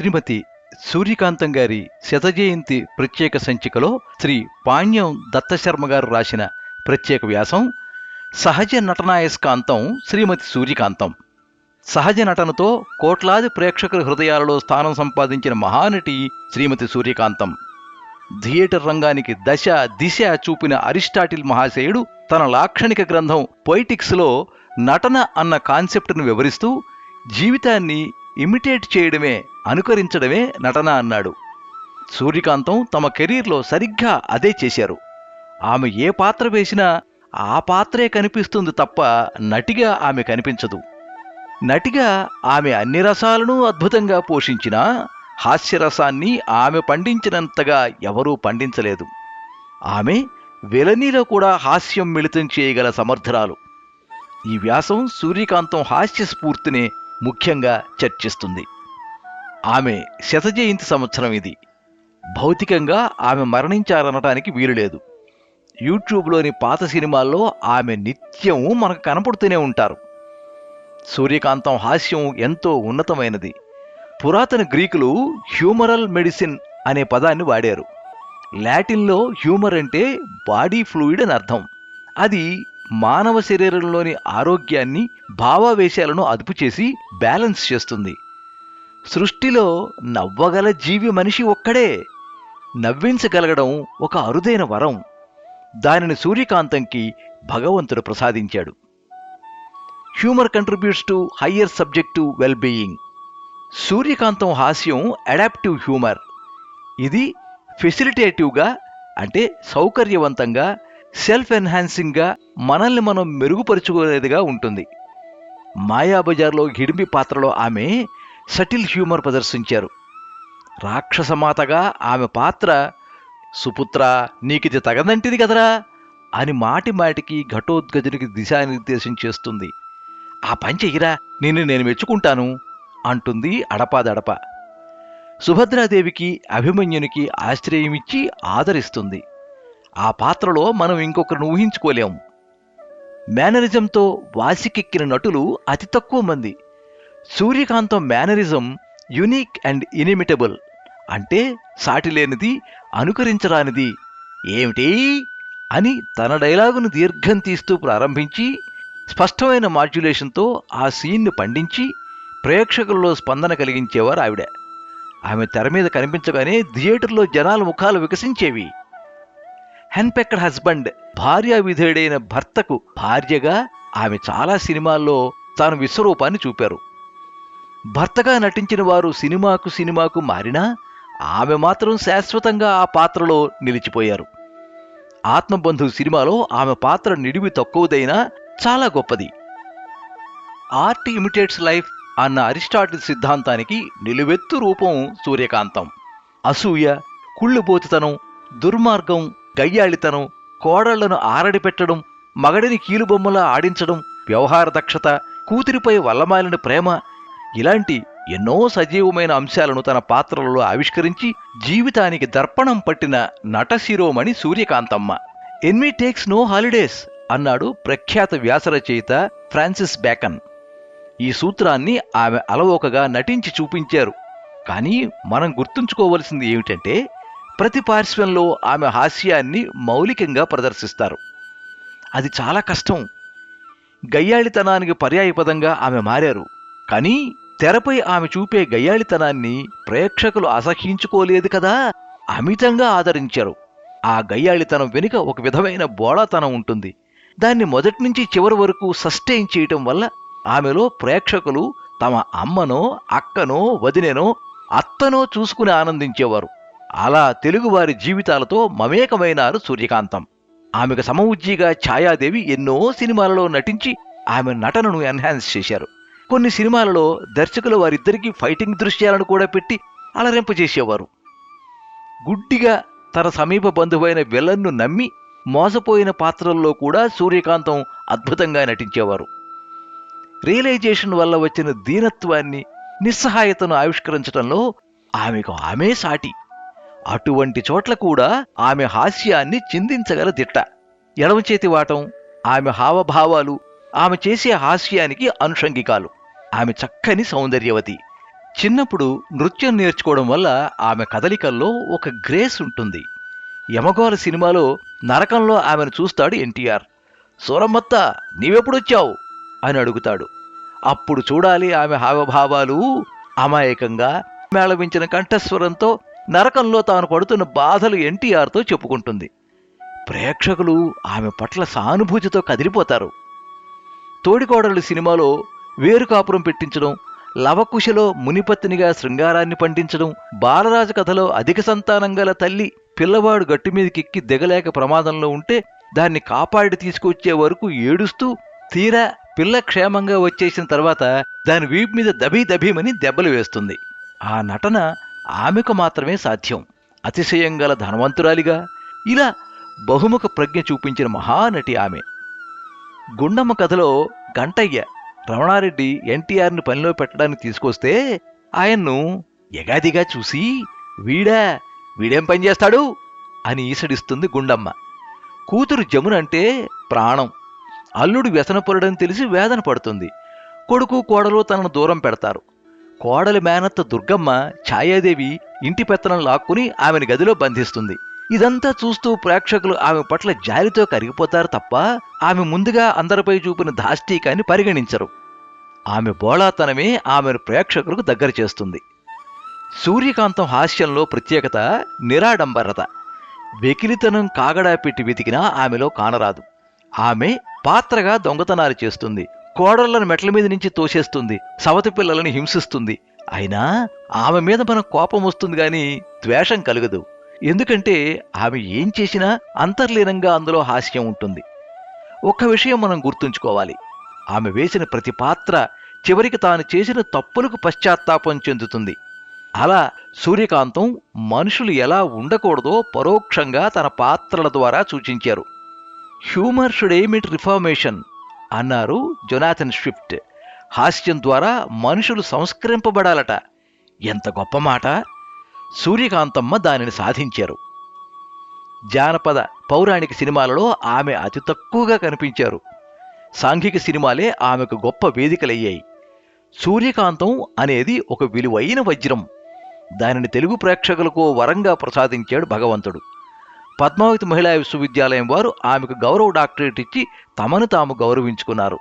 శ్రీమతి సూర్యకాంతం గారి శతజయంతి ప్రత్యేక సంచికలో శ్రీ పాణ్యం దత్తశర్మ గారు రాసిన ప్రత్యేక వ్యాసం సహజ నటనాయస్కాంతం శ్రీమతి సూర్యకాంతం. సహజ నటనతో కోట్లాది ప్రేక్షకుల హృదయాలలో స్థానం సంపాదించిన మహానటి శ్రీమతి సూర్యకాంతం. థియేటర్ రంగానికి దశ దిశ చూపిన అరిస్టాటిల్ మహాశయుడు తన లాక్షణిక గ్రంథం పొయిటిక్స్లో నటన అన్న కాన్సెప్ట్ను వివరిస్తూ జీవితాన్ని ఇమిటేట్ చేయడమే అనుకరించడమే నటన అన్నాడు. సూర్యకాంతం తమ కెరీర్లో సరిగ్గా అదే చేశారు. ఆమె ఏ పాత్ర వేసినా ఆ పాత్రే కనిపిస్తుంది తప్ప నటిగా ఆమె కనిపించదు. నటిగా ఆమె అన్ని రసాలను అద్భుతంగా పోషించినా హాస్యరసాన్ని ఆమె పండించినంతగా ఎవరూ పండించలేదు. ఆమె వెలనీలో కూడా హాస్యం మిళితం చేయగల సమర్థరాలు. ఈ వ్యాసం సూర్యకాంతం హాస్య స్ఫూర్తిని ముఖ్యంగా చర్చిస్తుంది. ఆమె శతజయంతి సంవత్సరం ఇది. భౌతికంగా ఆమె మరణించారనటానికి వీలులేదు యూట్యూబ్లోని పాత సినిమాల్లో ఆమె నిత్యం మనకు కనపడుతూనే ఉంటారు. సూర్యకాంతం హాస్యం ఎంతో ఉన్నతమైనది. పురాతన గ్రీకులు హ్యూమరల్ మెడిసిన్ అనే పదాన్ని వాడారు. లాటిన్లో హ్యూమర్ అంటే బాడీ ఫ్లూయిడ్ అని అర్థం. అది మానవ శరీరంలోని ఆరోగ్యాన్ని భావావేశాలను అదుపు చేసి బ్యాలెన్స్ చేస్తుంది. సృష్టిలో నవ్వగల జీవి మనిషి ఒక్కడే. నవ్వించగలగడం ఒక అరుదైన వరం. దానిని సూర్యకాంతంకి భగవంతుడు ప్రసాదించాడు. Humour contributes to higher subject to well being Suryakantham హాస్యం అడాప్టివ్ హ్యూమర్. ఇది ఫెసిలిటేటివ్గా అంటే సౌకర్యవంతంగా సెల్ఫ్ ఎన్హాన్సింగ్గా మనల్ని మనం మెరుగుపరుచుకునేదిగా ఉంటుంది. మాయాబజార్లో హిడింబి పాత్రలో ఆమె సటిల్ హ్యూమర్ ప్రదర్శించారు. రాక్షసమాతగా ఆమె పాత్ర సుపుత్ర నీకిది తగదంటిది కదరా అని మాటి మాటికి ఘటోద్గజునికి దిశానిర్దేశం చేస్తుంది. ఆ పని చెయ్యిరా నిన్ను నేను మెచ్చుకుంటాను అంటుంది అడపాదడప. సుభద్రాదేవికి అభిమన్యునికి ఆశ్రయమిచ్చి ఆదరిస్తుంది. ఆ పాత్రలో మనం ఇంకొకరిని ఊహించుకోలేం. మేనరిజంతో వాసికెక్కిన నటులు అతి తక్కువ మంది. Suryakantham mannerism unique and inimitable అంటే సాటిలేనిది అనుకరించరానిది. ఏమిటి? అని తన డైలాగును దీర్ఘం తీస్తూ ప్రారంభించి స్పష్టమైన మాడ్యులేషన్తో ఆ సీన్ను పండించి ప్రేక్షకుల్లో స్పందన కలిగించేవారు ఆవిడ. ఆమె తెర మీద కనిపించగానే థియేటర్లో జనాల ముఖాలు వికసించేవి. హెన్పెక్కడ్ హస్బెండ్ భార్యా విధేయుడైన భర్తకు భార్యగా ఆమె చాలా సినిమాల్లో తాను విశ్వరూపాన్ని చూపారు. భర్తగా నటించిన వారు సినిమాకు సినిమాకు మారినా ఆమె మాత్రం శాశ్వతంగా ఆ పాత్రలో నిలిచిపోయారు. ఆత్మబంధు సినిమాలో ఆమె పాత్ర నిడివి తక్కువదైనా చాలా గొప్పది. ఆర్ట్ ఇమిటేట్స్ లైఫ్ అన్న అరిస్టాటిల్ సిద్ధాంతానికి నిలువెత్తు రూపం సూర్యకాంతం. అసూయ కుళ్ళుబోతుతనం దుర్మార్గం గయ్యాళితనం కోడళ్ళను ఆరడిపెట్టడం మగడిని కీలుబొమ్మలా ఆడించడం వ్యవహార దక్షత కూతురిపై వల్లమాలిన ప్రేమ ఇలాంటి ఎన్నో సజీవమైన అంశాలను తన పాత్రలలో ఆవిష్కరించి జీవితానికి దర్పణం పట్టిన నట శిరోమణి Suryakanthamma. Envy takes no holidays అన్నాడు ప్రఖ్యాత వ్యాసరచయిత ఫ్రాన్సిస్ బేకన్ ఈ సూత్రాన్ని ఆమె అలవోకగా నటించి చూపించారు. కానీ మనం గుర్తుంచుకోవలసింది ఏమిటంటే ప్రతి పార్శ్వంలో ఆమె హాస్యాన్ని మౌలికంగా ప్రదర్శిస్తారు. అది చాలా కష్టం. గయ్యాళితనానికి పర్యాయపదంగా ఆమె మారారు. కానీ తెరపై ఆమె చూపే గయ్యాళితనాన్ని ప్రేక్షకులు అసహ్యించుకోలేదు కదా? అమితంగా ఆదరించారు. ఆ గయ్యాళితనం వెనుక ఒక విధమైన బోళాతనం ఉంటుంది. దాన్ని మొదటి నుంచి చివరి వరకు సస్టైన్ చేయటం వల్ల ఆమెలో ప్రేక్షకులు తమ అమ్మనో అక్కనో వదినెనో అత్తనో చూసుకుని ఆనందించేవారు. అలా తెలుగువారి జీవితాలతో మమేకమైనారు సూర్యకాంతం. ఆమెకు సమవుజ్జిగా ఛాయాదేవి ఎన్నో సినిమాలలో నటించి ఆమె నటనను ఎన్హాన్స్ చేశారు. కొన్ని సినిమాలలో దర్శకులు వారిద్దరికీ ఫైటింగ్ దృశ్యాలను కూడా పెట్టి అలరింపజేసేవారు గుడ్డిగా తన సమీప బంధువైన విలన్ను నమ్మి మోసపోయిన పాత్రల్లో కూడా సూర్యకాంతం అద్భుతంగా నటించేవారు. రియలైజేషన్ వల్ల వచ్చిన దీనత్వాన్ని నిస్సహాయతను ఆవిష్కరించడంలో ఆమెకు ఆమె సాటి. అటువంటి చోట్ల కూడా ఆమె హాస్యాన్ని చిందించగల దిట్ట. ఎడమ చేతి వాటం ఆమె హావభావాలు ఆమె చేసే హాస్యానికి అనుషంగికాలు. ఆమె చక్కని సౌందర్యవతి. చిన్నప్పుడు నృత్యం నేర్చుకోవడం వల్ల ఆమె కదలికల్లో ఒక గ్రేస్ ఉంటుంది. యమగోళ సినిమాలో నరకంలో ఆమెను చూస్తాడు ఎన్టీఆర్. సూరమ్మత్త నీవెప్పుడొచ్చావు? అని అడుగుతాడు. అప్పుడు చూడాలి ఆమె హావభావాలు. అమాయకంగా మేళవించిన కంఠస్వరంతో నరకంలో తాను పడుతున్న బాధలు ఎన్టీఆర్తో చెప్పుకుంటుంది. ప్రేక్షకులు ఆమె పట్ల సానుభూతితో కదిలిపోతారు. తోడికోడలు సినిమాలో వేరు కాపురం పెట్టించడం లవకుశలో మునిపత్నిగా శృంగారాన్ని పండించడం బాలరాజు కథలో అధిక సంతానం గల తల్లి పిల్లవాడు గట్టు మీదకెక్కి దిగలేక ప్రమాదంలో ఉంటే దాన్ని కాపాడి తీసుకొచ్చే వరకు ఏడుస్తూ తీరా పిల్ల క్షేమంగా వచ్చేసిన తర్వాత దాని వీపు మీద దబీ దబీమని దెబ్బలు వేస్తుంది. ఆ నటన ఆమెకు మాత్రమే సాధ్యం. అతిశయం గల ధనవంతురాలిగా ఇలా బహుముఖ ప్రజ్ఞ చూపించిన మహానటి ఆమె. గుండమ్మ కథలో గంటయ్య రమణారెడ్డి ఎన్టీఆర్ని పనిలో పెట్టడానికి తీసుకొస్తే ఆయన్ను ఎగాదిగా చూసి వీడా వీడేం పని చేస్తాడు? అని ఈసడిస్తుంది గుండమ్మ. కూతురు జమున అంటే ప్రాణం. అల్లుడు వ్యసనపరుడని తెలిసి వేదన పడుతుంది. కొడుకు కోడలు తనను దూరం పెడతారు. కోడలి మేనత్త దుర్గమ్మ ఛాయాదేవి ఇంటి పెత్తనం లాక్కుని ఆమెను గదిలో బంధిస్తుంది. ఇదంతా చూస్తూ ప్రేక్షకులు ఆమె పట్ల జాలితో కరిగిపోతారు తప్ప ఆమె ముందుగా అందరిపై చూపిన దాష్టీకాన్ని పరిగణించరు. ఆమె బోళాతనమే ఆమెను ప్రేక్షకులకు దగ్గర చేస్తుంది. సూర్యకాంతం హాస్యంలో ప్రత్యేకత నిరాడంబరత. వెకిలితనం కాగడా పెట్టి వెతికినా ఆమెలో కానరాదు. ఆమె పాత్రగా దొంగతనాలు చేస్తుంది. కోడళ్ళను మెట్ల మీద నుంచి తోసేస్తుంది. సవతి పిల్లలను హింసిస్తుంది. అయినా ఆమె మీద మన కోపం వస్తుంది కానీ ద్వేషం కలగదు. ఎందుకంటే ఆమె ఏం చేసినా అంతర్లీనంగా అందులో హాస్యం ఉంటుంది. ఒక్క విషయం మనం గుర్తుంచుకోవాలి. ఆమె వేసిన ప్రతి పాత్ర చివరికి తాను చేసిన తప్పులకు పశ్చాత్తాపం చెందుతుంది. అలా సూర్యకాంతం మనుషులు ఎలా ఉండకూడదో పరోక్షంగా తన పాత్రల ద్వారా సూచించారు. హ్యూమర్ షుడ్ ఎయిమ్ రిఫార్మేషన్ అన్నారు జొనాథన్ స్విఫ్ట్. హాస్యం ద్వారా మనుషులు సంస్కరింపబడాలట. ఎంత గొప్ప మాట! సూర్యకాంతమ్మ దానిని సాధించారు. జానపద పౌరాణిక సినిమాలలో ఆమె అతి తక్కువగా కనిపించారు. సాంఘిక సినిమాలే ఆమెకు గొప్ప వేదికలయ్యాయి. సూర్యకాంతం అనేది ఒక విలువైన వజ్రం. దానిని తెలుగు ప్రేక్షకులకు వరంగా ప్రసాదించాడు భగవంతుడు. పద్మావతి మహిళా విశ్వవిద్యాలయం వారు ఆమెకు గౌరవ డాక్టరేట్ ఇచ్చి తమను తాము గౌరవించుకున్నారు.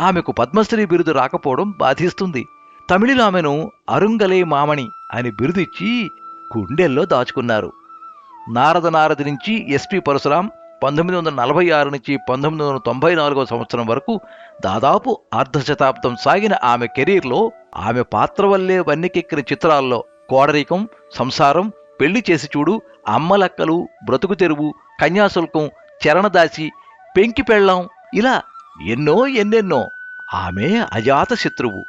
ఆమెకు పద్మశ్రీ బిరుదు రాకపోవడం బాధిస్తుంది. తమిళిలో ఆమెను అరుంగలే మామణి అని బిరుదిచ్చి గుండెల్లో దాచుకున్నారు. నారద నారది నుంచి ఎస్పి పరశురాం పంతొమ్మిది వందల నలభై ఆరు నుంచి పంతొమ్మిది వందల తొంభై నాలుగవ సంవత్సరం వరకు దాదాపు అర్ధ శతాబ్దం సాగిన ఆమె కెరీర్లో ఆమె పాత్ర వల్లే వన్నెకెక్కిన చిత్రాల్లో కోడరికం సంసారం పెళ్ళి చేసి చూడు అమ్మలక్కలు బ్రతుకు తెరువు కన్యాశుల్కం చరణదాసి పెంకి పెళ్ళాం ఇలా ఎన్నో ఎన్నెన్నో. ఆమె అజాత శత్రువు.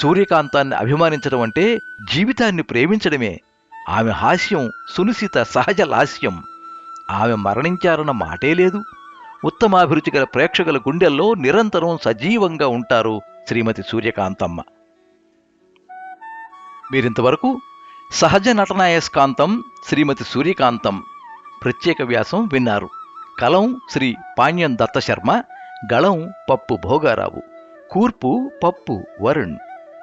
సూర్యకాంతాన్ని అభిమానించడం అంటే జీవితాన్ని ప్రేమించడమే. ఆమె హాస్యం సునిశిత సహజ లాస్యం. ఆమె మరణించారన్న మాటే లేదు. ఉత్తమాభిరుచి గల ప్రేక్షకుల గుండెల్లో నిరంతరం సజీవంగా ఉంటారు శ్రీమతి సూర్యకాంతమ్మ. మీరింతవరకు సహజ నటనాయస్కాంతం శ్రీమతి సూర్యకాంతం ప్రత్యేక వ్యాసం విన్నారు. కలం శ్రీ పాణ్యం దత్తశర్మ గళం పప్పు భోగారావు కూర్పు పప్పు వరుణ్.